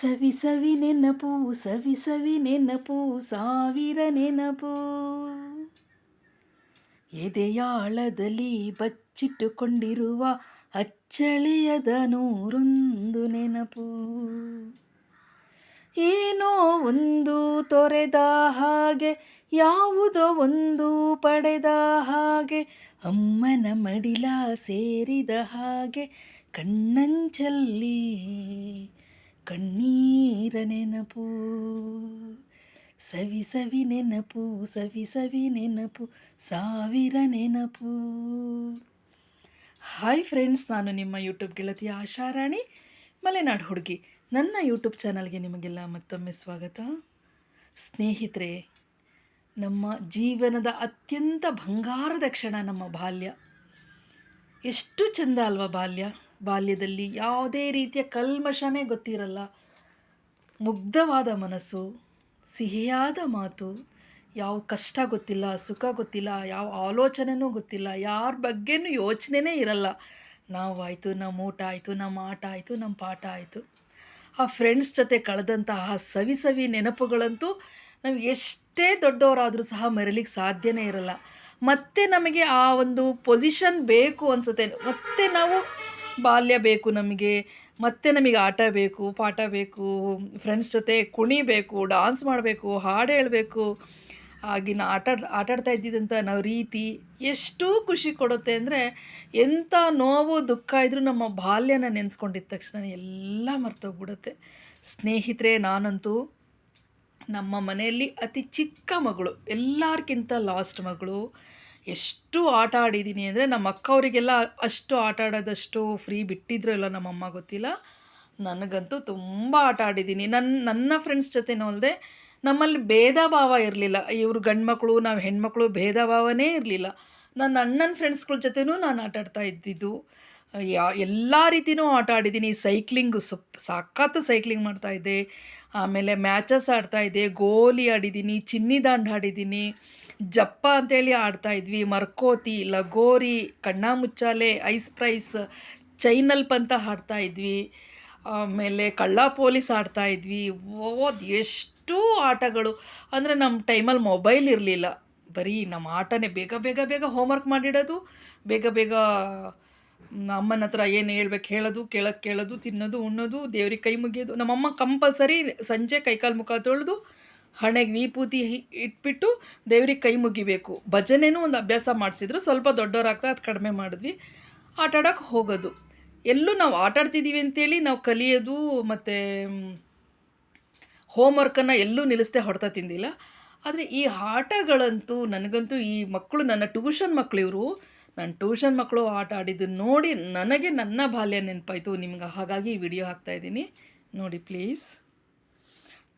ಸವಿ ಸವಿ ನೆನಪು, ಸವಿ ಸವಿ ನೆನಪು, ಸಾವಿರ ನೆನಪು. ಎದೆಯಾಳದಲ್ಲಿ ಬಚ್ಚಿಟ್ಟುಕೊಂಡಿರುವ ಅಚ್ಚಳಿಯದ ನೂರೊಂದು ನೆನಪು. ಏನೋ ಒಂದು ತೊರೆದ ಹಾಗೆ, ಯಾವುದೋ ಒಂದು ಪಡೆದ ಹಾಗೆ, ಅಮ್ಮನ ಮಡಿಲ ಸೇರಿದ ಹಾಗೆ, ಕಣ್ಣಂಚಲ್ಲಿ ಕಣ್ಣೀರ ನೆನಪು, ಸವಿ ಸವಿ ನೆನಪು, ಸವಿ ಸವಿ ನೆನಪು, ಸಾವಿರ ನೆನಪು. ಹಾಯ್ ಫ್ರೆಂಡ್ಸ್ ನಾನು ನಿಮ್ಮ ಯೂಟ್ಯೂಬ್ ಗೆಳತಿ ಆಶಾರಾಣಿ ಮಲೆನಾಡು ಹುಡುಗಿ. ನನ್ನ ಯೂಟ್ಯೂಬ್ ಚಾನಲ್ಗೆ ನಿಮಗೆಲ್ಲ ಮತ್ತೊಮ್ಮೆ ಸ್ವಾಗತ. ಸ್ನೇಹಿತರೆ, ನಮ್ಮ ಜೀವನದ ಅತ್ಯಂತ ಬಂಗಾರದ ಕ್ಷಣ ನಮ್ಮ ಬಾಲ್ಯ. ಎಷ್ಟು ಚಂದ ಅಲ್ವಾ ಬಾಲ್ಯ? ಬಾಲ್ಯದಲ್ಲಿ ಯಾವುದೇ ರೀತಿಯ ಕಲ್ಮಶನೇ ಗೊತ್ತಿರಲ್ಲ. ಮುಗ್ಧವಾದ ಮನಸ್ಸು, ಸಿಹಿಯಾದ ಮಾತು, ಯಾವ ಕಷ್ಟ ಗೊತ್ತಿಲ್ಲ, ಸುಖ ಗೊತ್ತಿಲ್ಲ, ಯಾವ ಆಲೋಚನೆನೂ ಗೊತ್ತಿಲ್ಲ, ಯಾರ ಬಗ್ಗೆನೂ ಯೋಚನೆನೇ ಇರಲ್ಲ. ನಾವು ಆಯಿತು ನಮ್ಮ ಊಟ ಆಯಿತು ನಮ್ಮ ಆಟ ಆಯಿತು ನಮ್ಮ ಪಾಠ ಆಯಿತು. ಆ ಫ್ರೆಂಡ್ಸ್ ಜೊತೆ ಕಳೆದಂತಹ ಸವಿ ಸವಿ ನೆನಪುಗಳಂತೂ ನಾವು ಎಷ್ಟೇ ದೊಡ್ಡವರಾದರೂ ಸಹ ಮರೀಲಿಕ್ಕೆ ಸಾಧ್ಯನೇ ಇರಲ್ಲ. ಮತ್ತೆ ನಮಗೆ ಆ ಒಂದು ಪೊಸಿಷನ್ ಬೇಕು ಅನಿಸುತ್ತೆ. ಮತ್ತೆ ನಾವು ಬಾಲ್ಯ ಬೇಕು ನಮಗೆ, ಮತ್ತೆ ನಮಗೆ ಆಟ ಬೇಕು, ಪಾಠ ಬೇಕು ಫ್ರೆಂಡ್ಸ್ ಜೊತೆ ಕುಣಿಬೇಕು ಡಾನ್ಸ್ ಮಾಡಬೇಕು, ಹಾಡು ಹೇಳಬೇಕು. ಆಗಿನ ಆಟ, ಆಟಾಡ್ತಾ ಇದ್ದಿದ್ದಂಥ ನಾವು ರೀತಿ ಎಷ್ಟು ಖುಷಿ ಕೊಡುತ್ತೆ ಅಂದರೆ ಎಂಥ ನೋವು ದುಃಖ ಇದ್ದರೂ ನಮ್ಮ ಬಾಲ್ಯನ ನೆನೆಸ್ಕೊಂಡಿದ್ದ ತಕ್ಷಣ ಎಲ್ಲ ಮರ್ತೋಗ್ಬಿಡುತ್ತೆ. ಸ್ನೇಹಿತರೆ, ನಾನಂತೂ ನಮ್ಮ ಮನೆಯಲ್ಲಿ ಅತಿ ಚಿಕ್ಕ ಮಗಳು ಎಲ್ಲರಿಗಿಂತ ಲಾಸ್ಟ್ ಮಗಳು. ಎಷ್ಟು ಆಟ ಆಡಿದ್ದೀನಿ ಅಂದರೆ ನಮ್ಮ ಅಕ್ಕವರಿಗೆಲ್ಲ ಅಷ್ಟು ಆಟ ಆಡೋದಷ್ಟು ಫ್ರೀ ಬಿಟ್ಟಿದ್ರು ಇಲ್ಲ ನಮ್ಮಮ್ಮ ಗೊತ್ತಿಲ್ಲ. ನನಗಂತೂ ತುಂಬ ಆಟ ಆಡಿದ್ದೀನಿ. ನನ್ನ ನನ್ನ ಫ್ರೆಂಡ್ಸ್ ಜೊತೆನೂ ಅಲ್ಲದೆ ನಮ್ಮಲ್ಲಿ ಭೇದ ಭಾವ ಇರಲಿಲ್ಲ. ಇವರು ಗಂಡು ಮಕ್ಕಳು ನಾವು ಹೆಣ್ಮಕ್ಳು ಭೇದ ಭಾವನೇ ಇರಲಿಲ್ಲ. ನನ್ನ ಅಣ್ಣನ ಫ್ರೆಂಡ್ಸ್ಗಳ ಜೊತೆನೂ ನಾನು ಆಟ ಆಡ್ತಾ ಇದ್ದಿದ್ದು. ಯಾ, ಎಲ್ಲ ರೀತಿಯೂ ಆಟ ಆಡಿದ್ದೀನಿ. ಸೈಕ್ಲಿಂಗ್ ಸಪ್ ಸಖತ್ತು ಸೈಕ್ಲಿಂಗ್ ಮಾಡ್ತಾಯಿದ್ದೆ ಆಮೇಲೆ ಮ್ಯಾಚಸ್ ಆಡ್ತಾಯಿದ್ದೆ ಗೋಲಿ ಆಡಿದ್ದೀನಿ ಚಿನ್ನಿ ದಾಂಡು ಆಡಿದ್ದೀನಿ. ಜಪ್ಪ ಅಂತೇಳಿ ಆಡ್ತಾಯಿದ್ವಿ ಮರ್ಕೋತಿ, ಲಗೋರಿ, ಕಣ್ಣಾಮುಚ್ಚಾಲೆ, ಐಸ್ ಪ್ರೈಸ್, ಚೈನಲ್ಪ್ ಅಂತ ಆಡ್ತಾಯಿದ್ವಿ ಆಮೇಲೆ ಕಳ್ಳ ಪೊಲೀಸ್ ಆಡ್ತಾಯಿದ್ವಿ ಓದ್ ಎಷ್ಟು ಆಟಗಳು. ಅಂದರೆ ನಮ್ಮ ಟೈಮಲ್ಲಿ ಮೊಬೈಲ್ ಇರಲಿಲ್ಲ. ಬರೀ ನಮ್ಮ ಆಟನೇ ಬೇಗ ಬೇಗ ಬೇಗ ಹೋಮ್ವರ್ಕ್ ಮಾಡಿಡೋದು, ಬೇಗ ಬೇಗ ಅಮ್ಮನ ಹತ್ರ ಏನು ಹೇಳ್ಬೇಕು ಹೇಳೋದು ಕೇಳೋದು ಕೇಳೋದು, ತಿನ್ನೋದು, ಉಣ್ಣೋದು, ದೇವ್ರಿಗೆ ಕೈ ಮುಗಿಯೋದು. ನಮ್ಮಮ್ಮ ಕಂಪಲ್ಸರಿ ಸಂಜೆ ಕೈಕಾಲು ಮುಖ ತೊಳೆದು ಹಣೆಗೆ ವಿಭೂತಿ ಇಟ್ಬಿಟ್ಟು ದೇವ್ರಿಗೆ ಕೈ ಮುಗಿಬೇಕು. ಭಜನೆನೂ ಒಂದು ಅಭ್ಯಾಸ ಮಾಡಿಸಿದ್ರು. ಸ್ವಲ್ಪ ದೊಡ್ಡವರಾಗ್ತಾ ಅದು ಕಡಿಮೆ ಮಾಡಿದ್ವಿ. ಆಟ ಆಡೋಕೆ ಹೋಗೋದು. ಎಲ್ಲೂ ನಾವು ಆಟ ಆಡ್ತಿದ್ದೀವಿ ಅಂತೇಳಿ ನಾವು ಕಲಿಯೋದು ಮತ್ತು ಹೋಮ್ವರ್ಕನ್ನು ಎಲ್ಲೂ ನಿಲ್ಲಿಸ್ದೆ ಹೊಡೆತ ತಿಂದಿಲ್ಲ. ಆದರೆ ಈ ಆಟಗಳಂತೂ ನನಗಂತೂ ಈ ಮಕ್ಕಳು ನನ್ನ ಟ್ಯೂಷನ್ ಮಕ್ಕಳು ಇವರು, ನಾನು ಟ್ಯೂಷನ್ ಮಕ್ಕಳು ಆಟ ಆಡಿದ್ದು ನೋಡಿ ನನಗೆ ನನ್ನ ಬಾಲ್ಯ ನೆನಪಾಯಿತು. ನಿಮ್ಗೆ ಹಾಗಾಗಿ ಈ ವಿಡಿಯೋ ಹಾಕ್ತಾಯಿದ್ದೀನಿ ನೋಡಿ ಪ್ಲೀಸ್.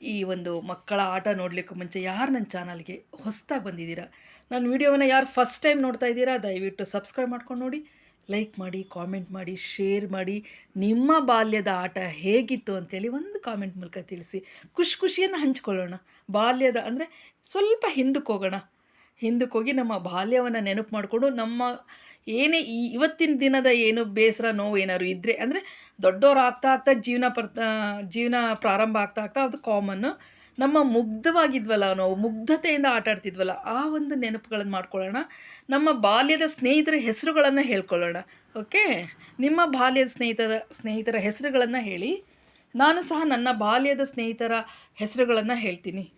ಈ ಒಂದು ಮಕ್ಕಳ ಆಟ ನೋಡಲಿಕ್ಕೂ ಮುಂಚೆ ಯಾರು ನನ್ನ ಚಾನಲ್ಗೆ ಹೊಸದಾಗಿ ಬಂದಿದ್ದೀರಾ? ನನ್ನ ವಿಡಿಯೋವನ್ನು ಯಾರು ಫಸ್ಟ್ ಟೈಮ್ ನೋಡ್ತಾ ಇದ್ದೀರಾ, ದಯವಿಟ್ಟು ಸಬ್ಸ್ಕ್ರೈಬ್ ಮಾಡ್ಕೊಂಡು ನೋಡಿ, ಲೈಕ್ ಮಾಡಿ, ಕಾಮೆಂಟ್ ಮಾಡಿ, ಶೇರ್ ಮಾಡಿ, ನಿಮ್ಮ ಬಾಲ್ಯದ ಆಟ ಹೇಗಿತ್ತು ಅಂತೇಳಿ ಒಂದು ಕಾಮೆಂಟ್ ಮೂಲಕ ತಿಳಿಸಿ. ಖುಷಿ ಖುಷಿಯನ್ನು ಹಂಚ್ಕೊಳ್ಳೋಣ. ಬಾಲ್ಯದ ಅಂದರೆ ಸ್ವಲ್ಪ ಹಿಂದಕ್ಕೆ ಹೋಗೋಣ. ಹಿಂದಕ್ಕೆ ಹೋಗಿ ನಮ್ಮ ಬಾಲ್ಯವನ್ನು ನೆನಪು ಮಾಡಿಕೊಂಡು ನಮ್ಮ ಏನೇ ಈ ಇವತ್ತಿನ ದಿನದ ಏನು ಬೇಸರ, ನೋವು ಏನಾದ್ರು ಇದ್ದರೆ ಅಂದರೆ ದೊಡ್ಡವ್ರು ಆಗ್ತಾ ಆಗ್ತಾ ಜೀವನ ಪರ್ ಜೀವನ ಪ್ರಾರಂಭ ಆಗ್ತಾ ಆಗ್ತಾ ಅದು ಕಾಮನ್ನು ನಮ್ಮ ಮುಗ್ಧವಾಗಿದ್ವಲ್ಲ ನಾವು, ಮುಗ್ಧತೆಯಿಂದ ಆಟ ಆಡ್ತಿದ್ವಲ್ಲ, ಆ ಒಂದು ನೆನಪುಗಳನ್ನು ಮಾಡ್ಕೊಳ್ಳೋಣ. ನಮ್ಮ ಬಾಲ್ಯದ ಸ್ನೇಹಿತರ ಹೆಸರುಗಳನ್ನು ಹೇಳ್ಕೊಳ್ಳೋಣ. ಓಕೆ? ನಿಮ್ಮ ಬಾಲ್ಯದ ಸ್ನೇಹಿತರ ಸ್ನೇಹಿತರ ಹೆಸರುಗಳನ್ನು ಹೇಳಿ. ನಾನು ಸಹ ನನ್ನ ಬಾಲ್ಯದ ಸ್ನೇಹಿತರ ಹೆಸರುಗಳನ್ನು ಹೇಳ್ತೀನಿ.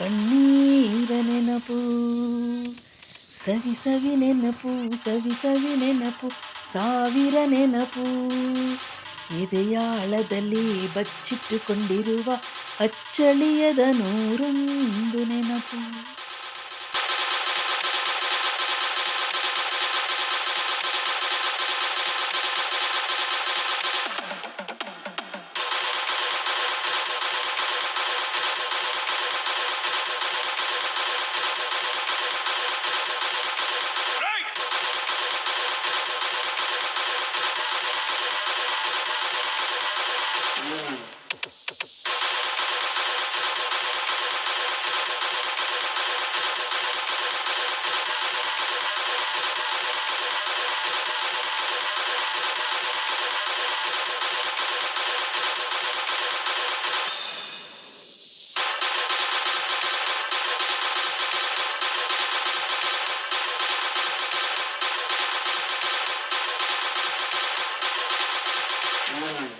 ಕಣ್ಣೀರ ನೆನಪು. ಸವಿ ಸವಿ ನೆನಪು, ಸವಿ ಸವಿ ನೆನಪು, ಸಾವಿರ ನೆನಪು. ಎದೆಯಾಳದಲ್ಲಿ ಬಚ್ಚಿಟ್ಟುಕೊಂಡಿರುವ ಅಚ್ಚಳಿಯದ ನೂರೊಂದು ನೆನಪು. Mm-hmm.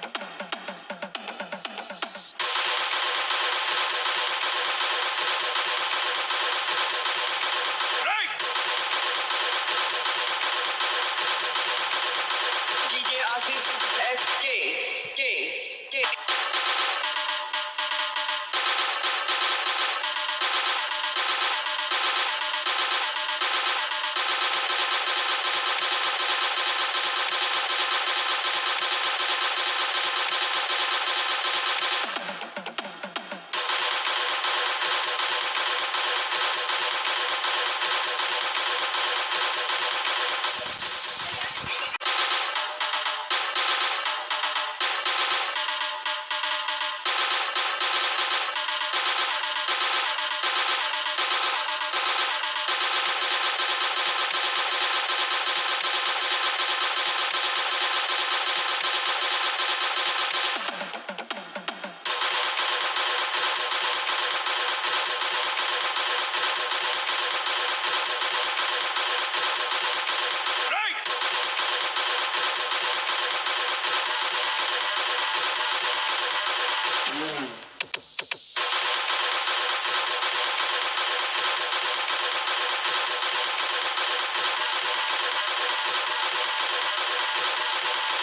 you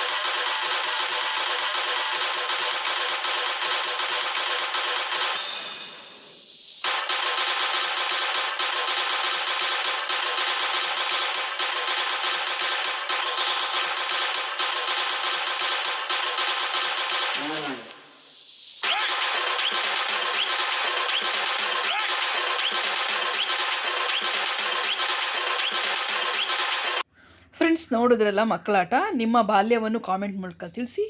ಫ್ರೆಂಡ್ಸ್, ನೋಡಿದ್ರಲ್ಲ ಮಕ್ಕಳಾಟ? ನಿಮ್ಮ ಬಾಲ್ಯವನ್ನು ಕಾಮೆಂಟ್ ಮೂಲಕ ತಿಳಿಸಿ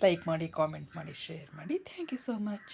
ಲೈಕ್ ಮಾಡಿ ಕಾಮೆಂಟ್ ಮಾಡಿ ಶೇರ್ ಮಾಡಿ. Thank you so much